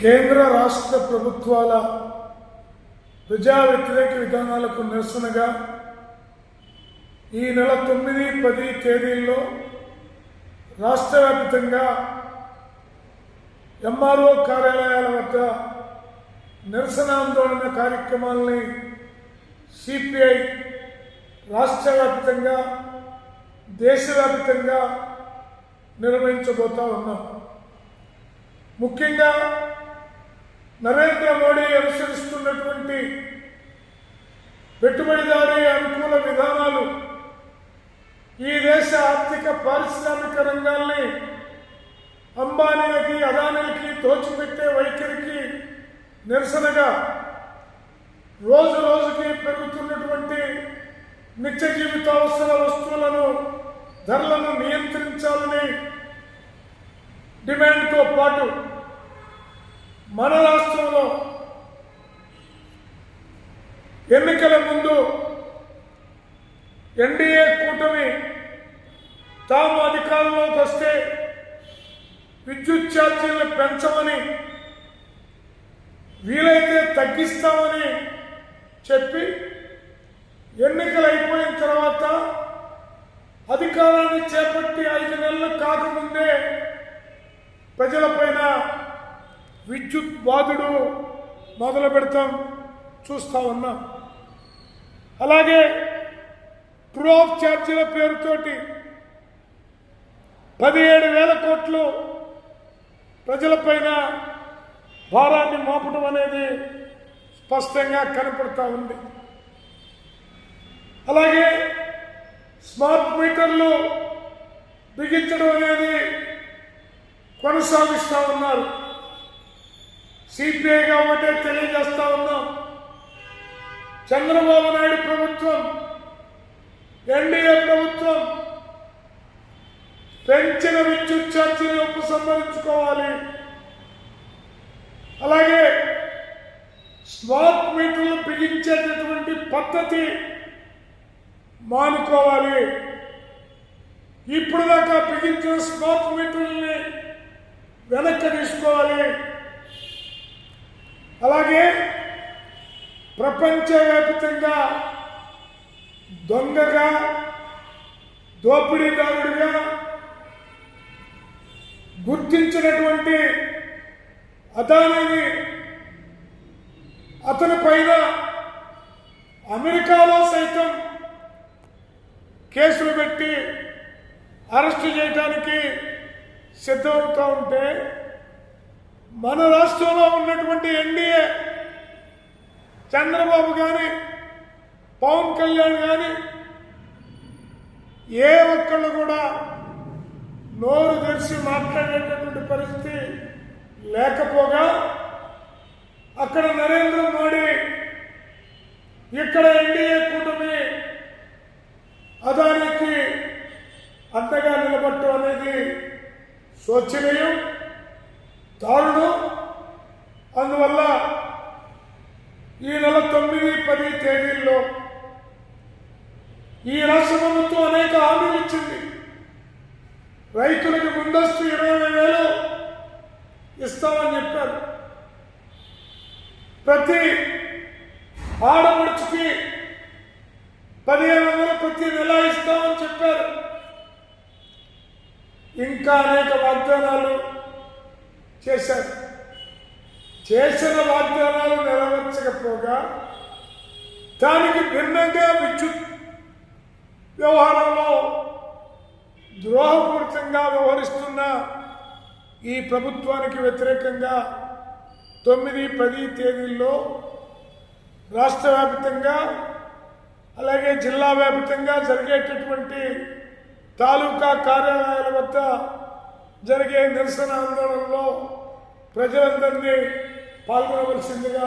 కేంద్ర రాష్ట్ర ప్రభుత్వాల ప్రజా వ్యతిరేక విధానాలకు నిరసనగా ఈ నెల తొమ్మిది పది తేదీల్లో రాష్ట్ర వ్యాప్తంగా ఎంఆర్ఓ కార్యాలయాల వద్ద నిరసన ఆందోళన కార్యక్రమాలని సిపిఐ రాష్ట్ర వ్యాప్తంగా దేశవ్యాప్తంగా నిర్వహించబోతా ఉన్నాం. ముఖ్యంగా నరేంద్ర మోడీ అనుసరిస్తున్నటువంటి పెట్టుబడిదారీ అనుకూల విధానాలు ఈ దేశ ఆర్థిక పారిశ్రామిక రంగాల్ని అంబానీలకి అదానీలకి దోచిపెట్టే వైఖరికి నిరసనగా రోజు రోజుకి పెరుగుతున్నటువంటి నిత్య జీవితావసర వస్తువులను ధరలను నియంత్రించాలని డిమాండ్తో పాటు మన రాష్ట్రంలో ఎన్నికల ముందు ఎన్డీఏ కూటమి తాము అధికారంలోకి వస్తే విద్యుత్ ఛార్జీలను పెంచమని వీలైతే తగ్గిస్తామని చెప్పి ఎన్నికలు అయిపోయిన తర్వాత అధికారాన్ని చేపట్టి ఐదు నెలలు కాకముందే ప్రజలపైన విద్యుత్ బాధుడు మొదలు పెడతాం చూస్తా ఉన్నాం. అలాగే ట్రూ ఆఫ్ ఛార్జీల పేరుతోటి పదిహేడు వేల కోట్లు ప్రజలపైన భారాన్ని మోపడం అనేది స్పష్టంగా కనపడతా ఉంది. అలాగే స్మార్ట్ మీటర్లు బిగించడం అనేది కొనసాగిస్తూ ఉన్నారు. సిపిఐ కాబట్టి తెలియజేస్తా ఉన్నాం. చంద్రబాబు నాయుడు ప్రభుత్వం ఎన్డీఏ ప్రభుత్వం పెంచిన విద్యుత్ ఛార్జీని ఉపసంహరించుకోవాలి అలాగే స్మార్ట్ మీటర్లు బిగించేటటువంటి పద్ధతి మానుకోవాలి. ఇప్పుడు దాకా బిగించిన స్మార్ట్ మీటర్లని వెనక్కి తీసుకోవాలి. అలాగే ప్రపంచవ్యాప్తంగా దొంగగా దోపిడీదారుడిగా గుర్తించినటువంటి అదానీని అతని పైన అమెరికాలో సైతం కేసులు పెట్టి అరెస్టు చేయడానికి సిద్ధమవుతూ ఉంటే మన రాష్ట్రంలో ఉన్నటువంటి చంద్రబాబు కానీ పవన్ కళ్యాణ్ కానీ ఏ ఒక్కళ్ళు కూడా నోరు తెరిచి మాట్లాడేటటువంటి పరిస్థితి లేకపోగా అక్కడ నరేంద్ర మోడీ ఇక్కడ ఎన్డీఏ కూటమి అదానికి అంతగా నిలబట్టడం అనేది శోచనీయం దారుణం. అందువల్ల ఈ నెల తొమ్మిది పది తేదీల్లో ఈ రాష్ట్ర ప్రభుత్వం అనేక హామీలు ఇచ్చింది. రైతులకు ముందస్తు ఇరవై వేలు ఇస్తామని చెప్పారు. ప్రతి ఆడపడుచుకి పదిహేను వందలు ప్రతి నెల ఇస్తామని చెప్పారు. ఇంకా అనేక వాగ్దానాలు చేశారు. చేసిన వాగ్దానాలు నెరవేర్చకపోగా దానికి భిన్నంగా విద్యుత్ వ్యవహారంలో ద్రోహపూరితంగా వ్యవహరిస్తున్న ఈ ప్రభుత్వానికి వ్యతిరేకంగా తొమ్మిది పది తేదీల్లో రాష్ట్ర వ్యాప్తంగా అలాగే జిల్లా వ్యాప్తంగా జరిగేటటువంటి తాలూకా కార్యాలయాల వద్ద జరిగే నిరసన ఆందోళనలో ప్రజలందరినీ పాల్గొనవలసిందిగా